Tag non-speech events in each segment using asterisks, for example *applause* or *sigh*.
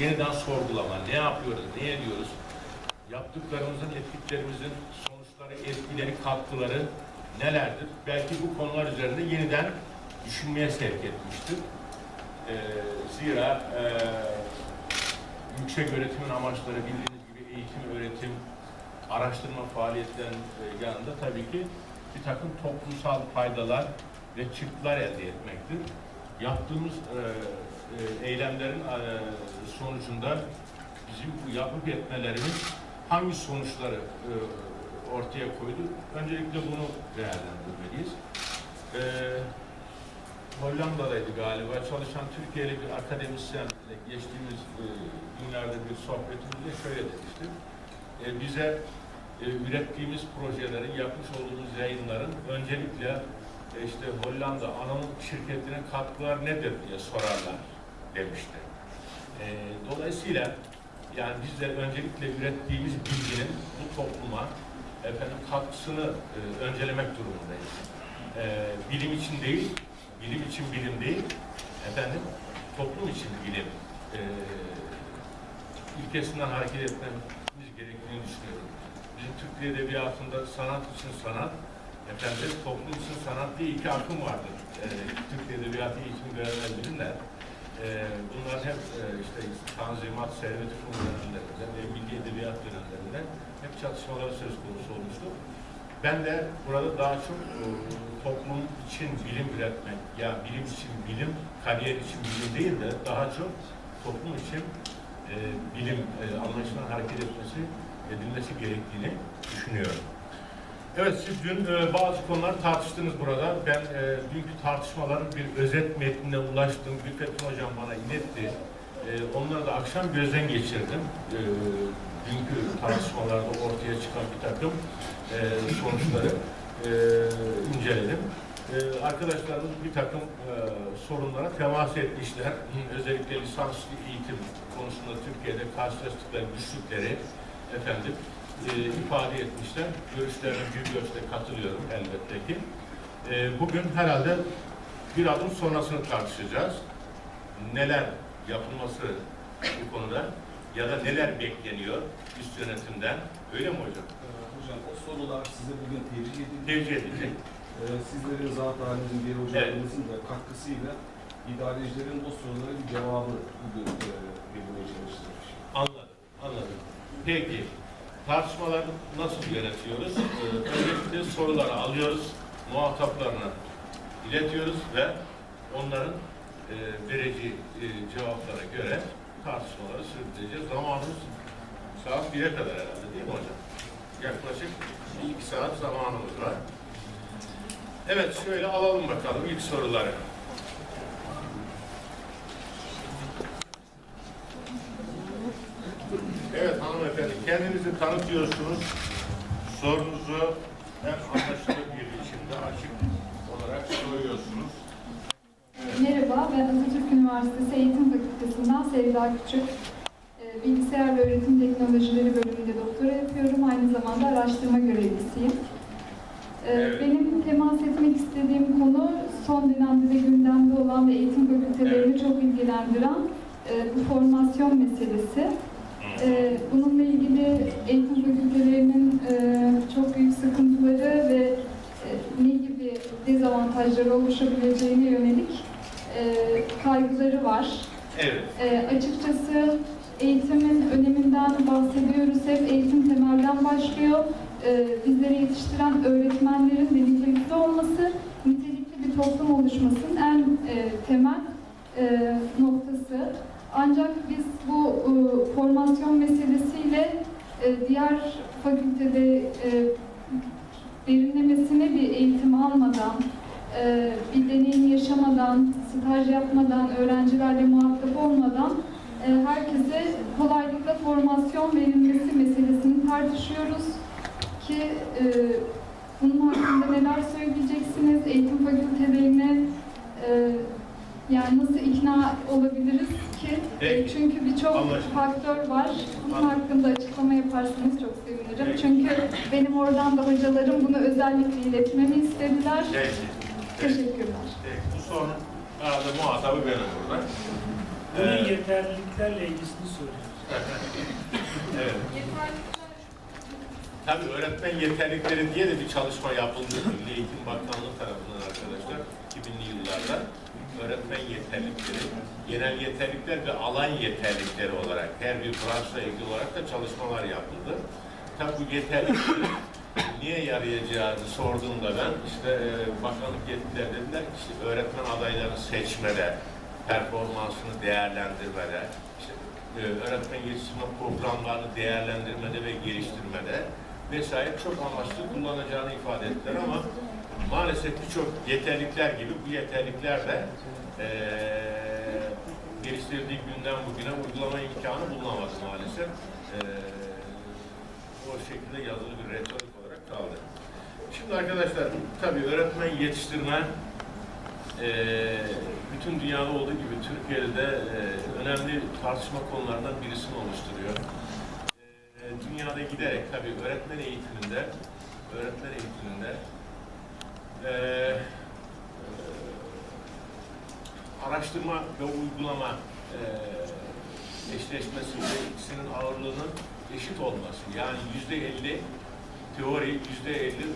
yeniden sorgulama, ne yapıyoruz, ne ediyoruz, yaptıklarımızın, ettiklerimizin sonuçları, etkileri, katkıları nelerdir? Belki bu konular üzerinde yeniden düşünmeye sevk etmiştir. Ee, zira e, yüksek öğretimin amaçları bildiğiniz gibi eğitim, öğretim, araştırma faaliyetlerinin e, yanında tabii ki bir takım toplumsal faydalar ve çıktılar elde etmektir. Yaptığımız e, e, eylemlerin e, sonucunda bizim bu yapıp etmelerimiz hangi sonuçları e, ortaya koydu? Öncelikle bunu değerlendirmeliyiz. E, Hollanda'daydı galiba. Çalışan Türkiye'li bir akademisyenle geçtiğimiz e, günlerde bir sohbetimizde şöyle demiştim. E, bize e, ürettiğimiz projelerin, yapmış olduğumuz yayınların öncelikle e, işte Hollanda anonim şirketine katkılar nedir diye sorarlar demişti. E, dolayısıyla yani biz de öncelikle ürettiğimiz bilginin bu topluma efendim katkısını e, öncelemek durumundayız. E, bilim için değil, bilim için bilim değil, efendim toplum için bilim e, ilkesinden hareket etmemiz gerektiğini düşünüyorum. Bizim Türk Edebiyatı'nda sanat için sanat, efendim toplum için sanat diye iki akım vardır. E, Türk Dil Edebiyatı eğitimi görenler bilirler. E, bunlar hep e, işte Tanzimat, Servet-i Fünun dönemlerinde ve Milli Edebiyat dönemlerinde hep çatışmaları söz konusu olmuştu. Ben de burada daha çok e, toplum için bilim üretmek, ya bilim için bilim, kariyer için bilim değil de daha çok toplum için e, bilim e, anlayışından hareket etmesi, edilmesi gerektiğini düşünüyorum. Evet, siz dün e, bazı konular tartıştınız burada. Ben e, dünkü tartışmaların bir özet metnine ulaştım. Gülfettin Hocam bana iletti. E, onları da akşam gözden geçirdim. E, dünkü tartışmalarda ortaya çıkan bir takım e, sonuçları e, inceledim. E, arkadaşlarımız bir takım e, sorunlara temas etmişler. Özellikle lisanslı eğitim konusunda Türkiye'de karşılaştıkları güçlükleri efendim e, ifade etmişler. Görüşlerine büyük ölçüde katılıyorum elbette ki. E, bugün herhalde bir adım sonrasını tartışacağız. Neler yapılması bu konuda ya da neler bekleniyor üst yönetimden. Öyle mi hocam? Ee, Hocam o sorular size bugün tevcih edildi. Tevcih edilecek. Ee, Sizlerin zat halinizin diğer hocalarımızın da katkısıyla idarecilerin o sorulara bir cevabı bugün e, verilmeye çalıştırmış. Anladım, anladım. Peki, tartışmaları nasıl yönetiyoruz? Ee, öncelikle soruları alıyoruz, muhataplarına iletiyoruz ve onların e, vereceği e, cevaplara göre tartışmaları sürdüreceğiz. Zamanımız saat 1'e kadar herhalde değil mi hocam? Yaklaşık iki saat zamanımız var. Evet, şöyle alalım bakalım ilk soruları. Evet hanımefendi, kendinizi tanıtıyorsunuz. Sorunuzu hem anlaşılır bir biçimde açık olarak soruyorsunuz. Merhaba, ben Atatürk Üniversitesi Eğitim Fakültesinden Sevda Küçük. Ee, Bilgisayar ve Öğretim Teknolojileri bölümünde doktora yapıyorum. Aynı zamanda araştırma görevlisiyim. Ee, Evet. Benim temas etmek istediğim konu son dönemde de gündemde olan ve eğitim fakültelerini çok ilgilendiren e, bu formasyon meselesi. Ee, Bununla ilgili oluşabileceğine yönelik e, kaygıları var. Evet, E, Açıkçası eğitimin öneminden bahsediyoruz. Hep eğitim temelden başlıyor. E, Bizleri yetiştiren öğretmenlerin de nitelikli olması, nitelikli bir toplum oluşmasının en e, temel e, noktası. Ancak biz bu e, formasyon meselesiyle e, diğer fakültede e, derinlemesine bir eğitim almadan, e, bir deneyim yaşamadan, staj yapmadan, öğrencilerle muhatap olmadan e, herkese kolaylıkla formasyon verilmesi meselesini tartışıyoruz ki e, bunun hakkında neler söyleyeceksiniz? Eğitim fakültelerine e, yani nasıl ikna olabiliriz ki? E, Peki. çünkü birçok faktör var. Bunun Anladım. hakkında açıklama yaparsanız çok sevinirim. Peki. Çünkü benim oradan da hocalarım bunu özellikle iletmemi istediler. peki. Teşekkürler. Peki, bu sorunun herhalde muhatabı benim burada. Bunun Ee, yeterliliklerle ilgisini soruyoruz. *laughs* evet. Tabii öğretmen yeterlikleri diye de bir çalışma yapıldı. Milli Eğitim Bakanlığı tarafından arkadaşlar 2000'li yıllarda öğretmen yeterlikleri, genel yeterlikler ve alan yeterlikleri olarak her bir branşla ilgili olarak da çalışmalar yapıldı. Tabii bu yeterlikleri niye yarayacağını sorduğumda ben işte e, bakanlık yetkililer dediler ki işte öğretmen adaylarını seçmede, performansını değerlendirmede, işte e, öğretmen yetiştirme programlarını değerlendirmede ve geliştirmede vesaire çok amaçlı kullanacağını ifade ettiler ama maalesef birçok yeterlikler gibi bu yeterlikler de e, geliştirdiği günden bugüne uygulama imkanı bulunamadı maalesef. E, o şekilde yazılı bir retorik kaldı. Şimdi arkadaşlar tabii öğretmen yetiştirme e, bütün dünyada olduğu gibi Türkiye'de de e, önemli tartışma konularından birisini oluşturuyor. E, dünyada giderek tabii öğretmen eğitiminde öğretmen eğitiminde e, e, araştırma ve uygulama e, eşleşmesi ve ikisinin ağırlığının eşit olması. Yani yüzde elli teori, yüzde elli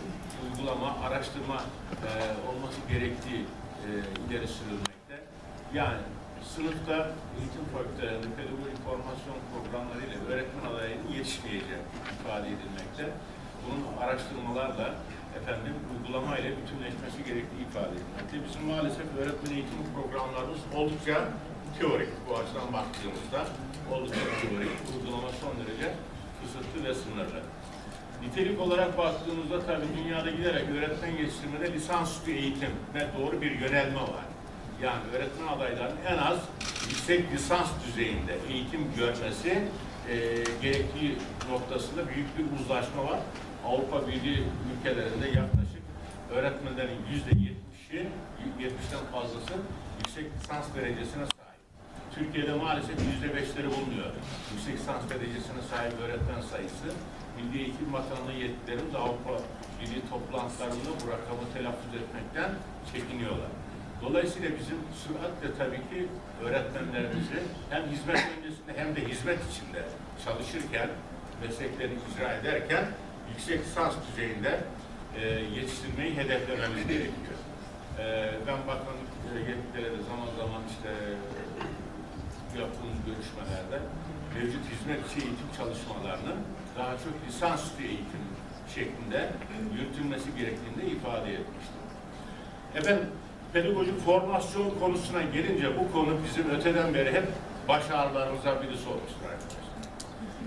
uygulama, araştırma e, olması gerektiği e, ileri sürülmekte. Yani sınıfta eğitim fakültelerinde pedagojik formasyon programlarıyla öğretmen adayının yetişmeyeceği ifade edilmekte. Bunun araştırmalarla efendim uygulamayla bütünleşmesi gerektiği ifade edilmekte. Bizim maalesef öğretmen eğitim programlarımız oldukça teorik bu açıdan baktığımızda oldukça teorik, uygulama son derece kısıtlı ve sınırlı. Nitelik olarak baktığımızda tabii dünyada giderek öğretmen yetiştirmede lisansüstü eğitim ve doğru bir yönelme var. Yani öğretmen adaylarının en az yüksek lisans düzeyinde eğitim görmesi e, gerektiği noktasında büyük bir uzlaşma var. Avrupa Birliği ülkelerinde yaklaşık öğretmenlerin yüzde yetmişi, yetmişten fazlası yüksek lisans derecesine sahip. Türkiye'de maalesef yüzde beşleri bulunuyor. Yüksek lisans derecesine sahip öğretmen sayısı. Milli Eğitim Bakanlığı yetkilerimiz Avrupa Birliği toplantılarında bu rakamı telaffuz etmekten çekiniyorlar. Dolayısıyla bizim süratle tabii ki öğretmenlerimizi hem hizmet öncesinde hem de hizmet içinde çalışırken, mesleklerini icra ederken yüksek lisans düzeyinde e, yetiştirmeyi hedeflememiz gerekiyor. E, ben bakanlık e, yetkililere de zaman zaman işte yaptığımız görüşmelerde mevcut hizmet içi eğitim çalışmalarını daha çok lisansüstü eğitim şeklinde yürütülmesi gerektiğini de ifade etmiştim. Efendim, pedagojik formasyon konusuna gelince bu konu bizim öteden beri hep baş ağrılarımızdan birisi olmuştur arkadaşlar.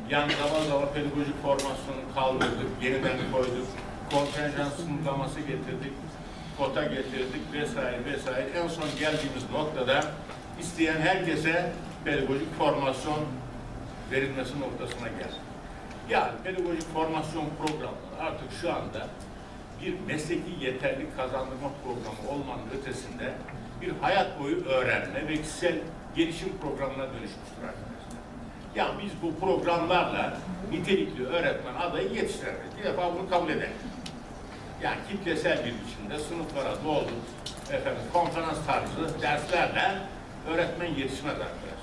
Yani zaman zaman pedagojik formasyonu kaldırdık, yeniden koyduk, kontenjan sınırlaması getirdik, kota getirdik vesaire vesaire. En son geldiğimiz noktada isteyen herkese pedagojik formasyon verilmesi noktasına geldik. Yani pedagojik formasyon programları artık şu anda bir mesleki yeterlik kazandırma programı olmanın ötesinde bir hayat boyu öğrenme ve kişisel gelişim programına dönüşmüştür arkadaşlar. Yani biz bu programlarla nitelikli öğretmen adayı yetiştirdik. Bir defa bunu kabul edelim. Yani kitlesel bir biçimde sınıflara doldu, efendim konferans tarzı derslerle öğretmen yetişmez arkadaşlar.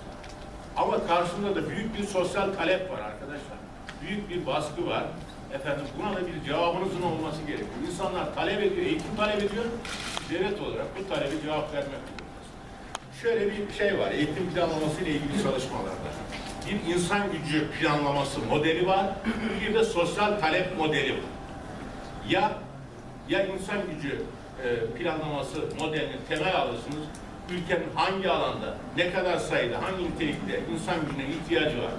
Ama karşında da büyük bir sosyal talep var arkadaşlar. Büyük bir baskı var. Efendim buna da bir cevabınızın olması gerekiyor. İnsanlar talep ediyor, eğitim talep ediyor. Devlet olarak bu talebi cevap vermek. Şöyle bir şey var, eğitim planlaması ile ilgili çalışmalarda. Bir insan gücü planlaması modeli var, bir de sosyal talep modeli var. Ya ya insan gücü e, planlaması modelini temel alırsınız, ülkenin hangi alanda, ne kadar sayıda, hangi nitelikte insan gücüne ihtiyacı var.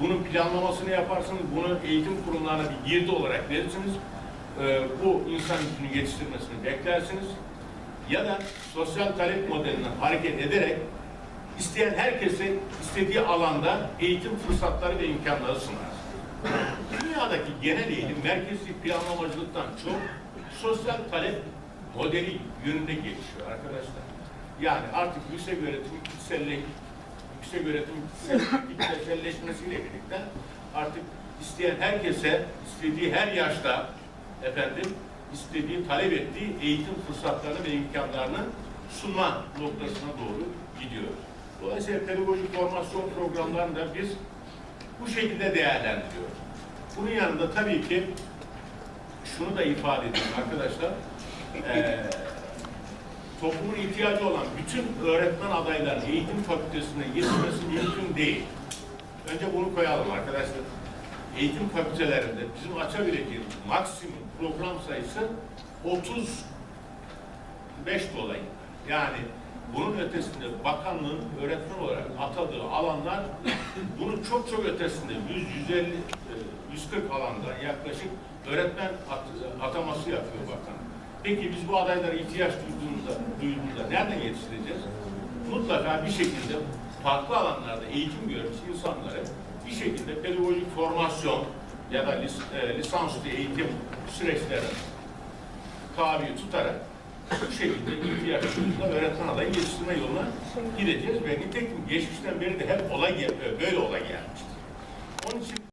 Bunun planlamasını yaparsınız, bunu eğitim kurumlarına bir girdi olarak verirsiniz. E, bu insan gücünü yetiştirmesini beklersiniz. Ya da sosyal talep modelinden hareket ederek isteyen herkese istediği alanda eğitim fırsatları ve imkanları sunarsınız. Dünyadaki genel eğilim merkezli planlamacılıktan çok sosyal talep modeli yönünde gelişiyor arkadaşlar. Yani artık yüksek öğretim kişiselle, yüksek öğretim kişiselleşmesiyle birlikte artık isteyen herkese istediği her yaşta efendim istediği, talep ettiği eğitim fırsatlarını ve imkanlarını sunma noktasına doğru gidiyor. Dolayısıyla pedagojik formasyon programlarını da biz bu şekilde değerlendiriyoruz. Bunun yanında tabii ki şunu da ifade edeyim arkadaşlar. Eee toplumun ihtiyacı olan bütün öğretmen adaylarının eğitim fakültesine yetişmesi mümkün değil. Önce bunu koyalım arkadaşlar. Eğitim fakültelerinde bizim açabileceğimiz maksimum program sayısı 35 dolayı. Yani bunun ötesinde bakanlığın öğretmen olarak atadığı alanlar bunun çok çok ötesinde 100 150 e, 140 alanda yaklaşık öğretmen at- ataması yapıyor bakan. Peki biz bu adaylara ihtiyaç duyduğunda, duyduğunda nereden yetiştireceğiz? Mutlaka bir şekilde farklı alanlarda eğitim görmüş insanları bir şekilde pedagojik formasyon ya da lis, e, lisansüstü eğitim süreçlerine tabi tutarak bu şekilde ihtiyaç duyduğunda öğretmen adayı yetiştirme yoluna gideceğiz ve nitekim geçmişten beri de hep olay gel- böyle olay gelmiştir. Onun için